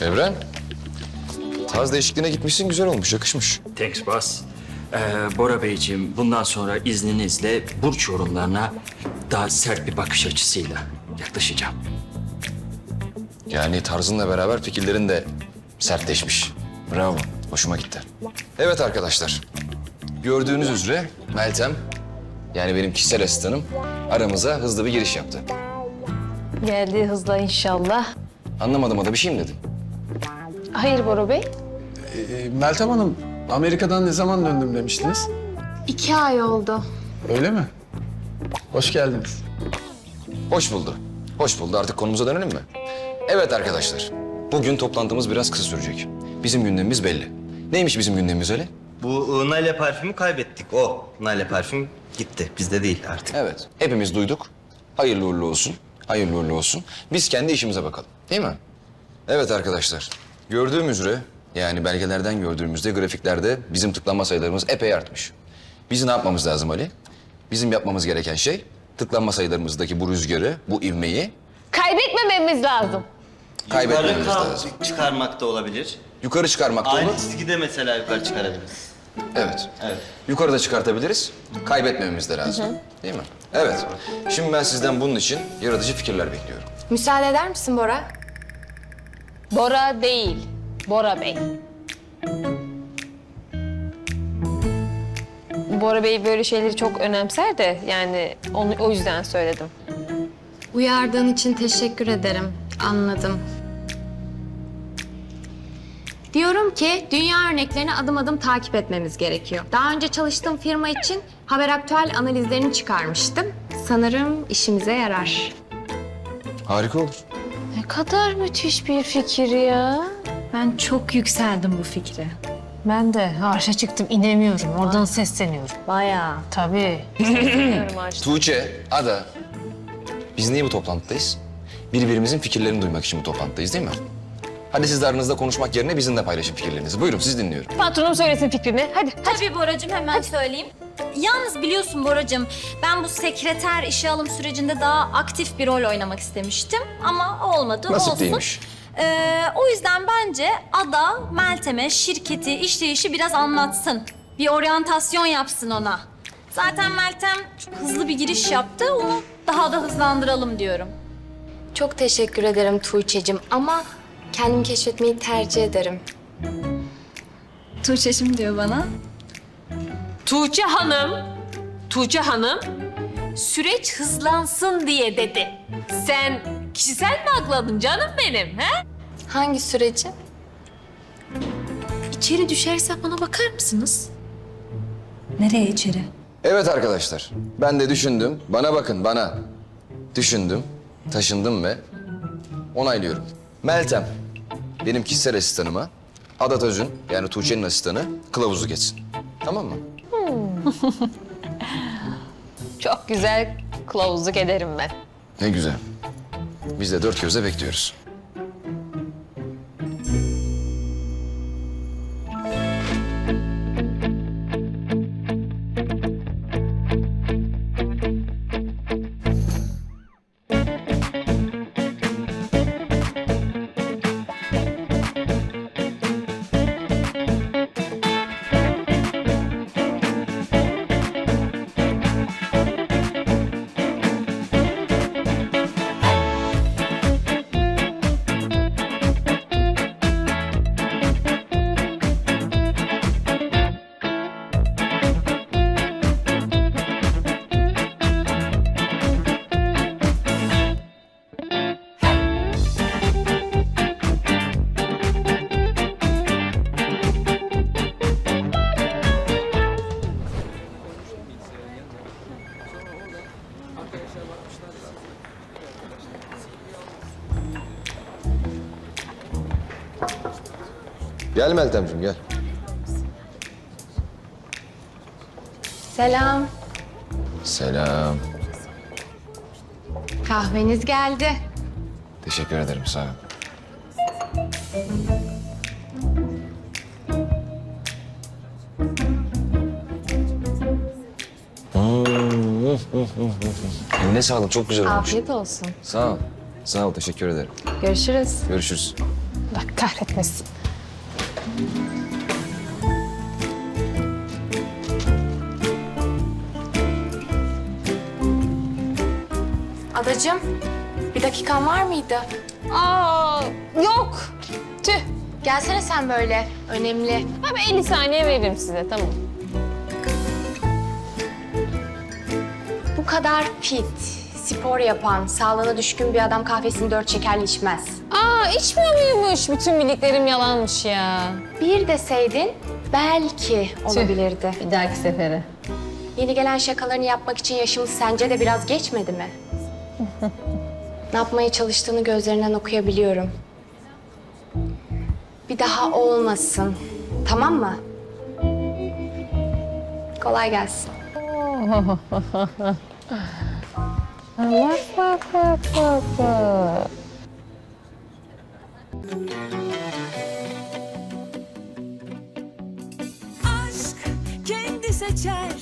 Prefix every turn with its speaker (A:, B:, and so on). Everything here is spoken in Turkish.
A: Evren. Tarz değişikliğine gitmişsin güzel olmuş yakışmış.
B: Thanks boss. Ee, Bora Beyciğim bundan sonra izninizle burç yorumlarına daha sert bir bakış açısıyla yaklaşacağım.
A: Yani tarzınla beraber fikirlerin de sertleşmiş. Bravo. Hoşuma gitti. Evet arkadaşlar. Gördüğünüz üzere Meltem yani benim kişisel asistanım aramıza hızlı bir giriş yaptı.
C: Geldiği hızla inşallah.
A: Anlamadım da bir şey mi dedim?
C: Hayır Bora Bey.
D: Ee, Meltem Hanım, Amerika'dan ne zaman döndüm demiştiniz?
E: İki ay oldu.
D: Öyle mi? Hoş geldiniz.
A: Hoş buldu. Hoş buldu. Artık konumuza dönelim mi? Evet arkadaşlar. Bugün toplantımız biraz kısa sürecek. Bizim gündemimiz belli. Neymiş bizim gündemimiz öyle?
F: Bu Nale parfümü kaybettik. O Nale parfüm gitti. Bizde değil artık.
A: Evet. Hepimiz duyduk. Hayırlı uğurlu olsun. Hayırlı uğurlu olsun. Biz kendi işimize bakalım. Değil mi? Evet arkadaşlar. Gördüğüm üzere yani belgelerden gördüğümüzde grafiklerde bizim tıklanma sayılarımız epey artmış. Biz ne yapmamız lazım Ali? Bizim yapmamız gereken şey tıklanma sayılarımızdaki bu rüzgarı, bu ivmeyi
C: Kaybetmememiz lazım.
A: kaybetmememiz
F: Yukarı
A: lazım.
F: kal- çıkarmak da olabilir.
A: Yukarı çıkarmak da
F: Aynı
A: olur.
F: çizgide mesela yukarı çıkarabiliriz.
A: Evet.
F: Evet.
A: Yukarıda çıkartabiliriz. Kaybetmememiz de lazım. Değil mi? Evet. Şimdi ben sizden bunun için yaratıcı fikirler bekliyorum.
E: Müsaade eder misin Bora?
C: Bora değil. Bora Bey. Bora Bey böyle şeyleri çok önemser de yani onu o yüzden söyledim.
E: Uyardığın için teşekkür ederim. Anladım. Diyorum ki dünya örneklerini adım adım takip etmemiz gerekiyor. Daha önce çalıştığım firma için haber aktüel analizlerini çıkarmıştım. Sanırım işimize yarar.
A: Harika olur.
C: Ne kadar müthiş bir fikir ya.
G: Ben çok yükseldim bu fikre.
H: Ben de arşa çıktım inemiyorum. Oradan sesleniyorum.
G: Bayağı.
H: Tabii.
A: Tuğçe, Ada. Biz niye bu toplantıdayız? Birbirimizin fikirlerini duymak için bu toplantıdayız değil mi? Hadi siz de aranızda konuşmak yerine bizimle paylaşın fikirlerinizi. Buyurun siz dinliyorum.
C: Patronum söylesin fikrini. Hadi.
G: Tabii Boracığım hemen söyleyeyim. Yalnız biliyorsun Boracığım ben bu sekreter işe alım sürecinde daha aktif bir rol oynamak istemiştim ama olmadı
A: Nasip
G: olsun.
A: değilmiş.
G: Ee, o yüzden bence Ada Meltem'e şirketi, işleyişi biraz anlatsın. Bir oryantasyon yapsın ona. Zaten Meltem çok hızlı bir giriş yaptı. Onu daha da hızlandıralım diyorum.
E: Çok teşekkür ederim Tuğçe'cim ama kendimi keşfetmeyi tercih ederim.
G: Tuğçe'şim diyor bana.
C: Tuğçe Hanım, Tuğçe Hanım süreç hızlansın diye dedi. Sen kişisel mi akladın canım benim he?
E: Hangi süreci?
G: İçeri düşersem bana bakar mısınız? Nereye içeri?
A: Evet arkadaşlar. Ben de düşündüm. Bana bakın bana. Düşündüm, taşındım ve onaylıyorum. Meltem, benim kişisel asistanıma. Ada Özün, yani Tuğçe'nin asistanı, kılavuzu geçsin. Tamam mı?
C: Çok güzel kılavuzluk ederim ben.
A: Ne güzel. Biz de dört gözle bekliyoruz. Gel Meltemciğim gel.
E: Selam.
A: Selam.
E: Kahveniz geldi.
A: Teşekkür ederim sağ ol. Ne sağlık çok güzel olmuş.
E: Afiyet olsun.
A: Sağ ol. Sağ ol teşekkür ederim.
E: Görüşürüz.
A: Görüşürüz.
C: Allah kahretmesin.
E: Adacığım, bir dakikan var mıydı?
C: Aa yok. Tüh.
E: Gelsene sen böyle. Önemli.
C: Ben 50 saniye veririm size tamam.
E: Bu kadar fit, spor yapan, sağlığına düşkün bir adam kahvesini dört şekerli içmez.
C: Aa içmiyor muymuş? Bütün bildiklerim yalanmış ya.
E: Bir deseydin belki olabilirdi.
C: Bir dahaki sefere.
E: Yeni gelen şakalarını yapmak için yaşımız sence de biraz geçmedi mi? ne yapmaya çalıştığını gözlerinden okuyabiliyorum. Bir daha olmasın. Tamam mı? Kolay gelsin.
C: Uh, work, work, work, work, work.
I: Aşk kendi seçer